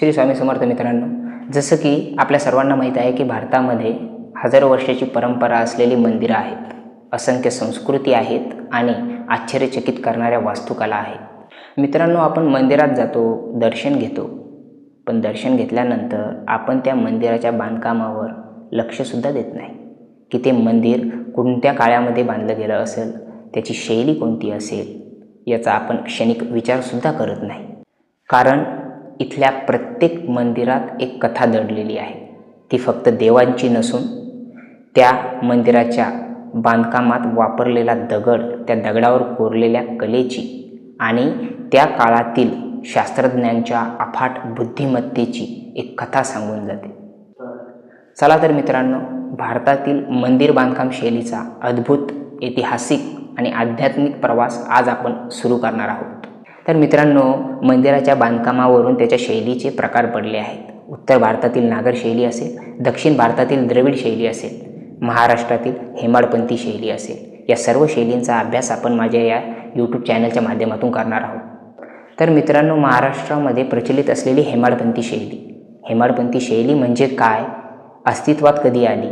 श्री स्वामी समर्थ मित्रांनो जसं की आपल्या सर्वांना माहीत आहे की भारतामध्ये हजारो वर्षाची परंपरा असलेली मंदिरं आहेत. असंख्य संस्कृती आहेत आणि आश्चर्यचकित करणाऱ्या वास्तुकला आहेत. मित्रांनो आपण मंदिरात जातो दर्शन घेतो. पण दर्शन घेतल्यानंतर आपण त्या मंदिराच्या बांधकामावर लक्षसुद्धा देत नाही. की ते मंदिर कोणत्या काळामध्ये बांधलं गेलं असेल त्याची शैली कोणती असेल याचा आपण क्षणिक विचारसुद्धा करत नाही. कारण इथल्या प्रत्येक मंदिरात एक कथा दडलेली आहे. ती फक्त देवांची नसून त्या मंदिराच्या बांधकामात वापरलेला दगड त्या दगडावर कोरलेल्या कलेची आणि त्या काळातील शास्त्रज्ञांच्या अफाट बुद्धिमत्तेची एक कथा सांगून जाते. चला तर मित्रांनो भारतातील मंदिर बांधकाम शैलीचा अद्भुत ऐतिहासिक आणि आध्यात्मिक प्रवास आज आपण सुरू करणार आहोत. तर मित्रांनो मंदिराच्या बांधकामावरून त्याच्या शैलीचे प्रकार पडले आहेत. उत्तर भारतातील नागर शैली असेल दक्षिण भारतातील द्रविड शैली असेल महाराष्ट्रातील हेमाडपंथी शैली असेल या सर्व शैलींचा अभ्यास आपण माझ्या या यूट्यूब चॅनलच्या माध्यमातून करणार आहोत. तर मित्रांनो महाराष्ट्रामध्ये प्रचलित असलेली हेमाडपंथी शैली. हेमाडपंथी शैली म्हणजे काय? अस्तित्वात कधी आली?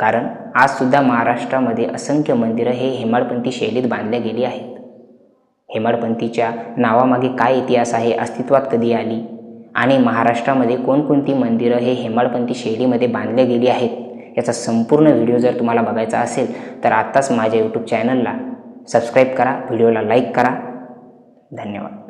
कारण आजसुद्धा महाराष्ट्रामध्ये असंख्य मंदिरं हे हेमाडपंथी शैलीत बांधल्या गेली आहेत. हेमाडपंथीच्या नावामागे काय इतिहास आहे अस्तित्वात कधी आली? आणि महाराष्ट्रामध्ये कोणकोणती मंदिरं हे हेमाडपंथी शैलीमध्ये बांधल्या गेली आहेत? याचा संपूर्ण व्हिडिओ जर तुम्हाला बघायचा असेल तर आत्ताच माझ्या यूट्यूब चॅनलला सबस्क्राईब करा व्हिडिओला लाईक करा. धन्यवाद.